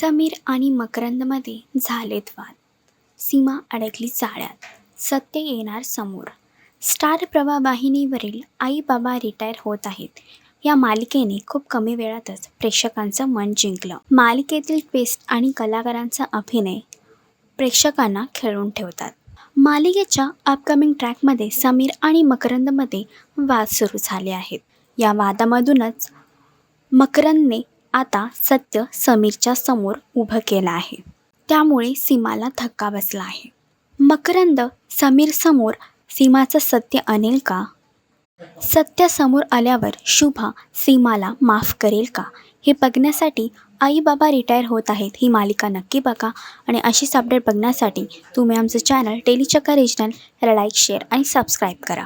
समीर आणि मकरंदमध्ये झालेत वाद. सीमा अडकली जाळ्यात. सत्य येणार समोर. स्टार प्रभा वाहिनीवरील आई बाबा रिटायर होत आहेत. या मालिकेने खूप कमी वेळातच प्रेक्षकांचं मन जिंकलं. मालिकेतील ट्विस्ट आणि कलाकारांचा अभिनय प्रेक्षकांना खेळून ठेवतात. मालिकेच्या अपकमिंग ट्रॅकमध्ये समीर आणि मकरंदमध्ये वाद सुरू झाले आहेत. या वादामधूनच मकरंदने आता सत्य समीरच्या समोर उभं केलं आहे. त्यामुळे सीमाला धक्का बसला आहे. मकरंद समीर समोर सीमाचं सत्य आणेल का? सत्य समोर आल्यावर शुभा सीमाला माफ करेल का? हे बघण्यासाठी आई बाबा रिटायर होत आहेत. ही मालिका नक्की बघा आणि अशीच अपडेट बघण्यासाठी तुम्ही आमचं channel Telichakka regional like share आणि सबस्क्राईब करा.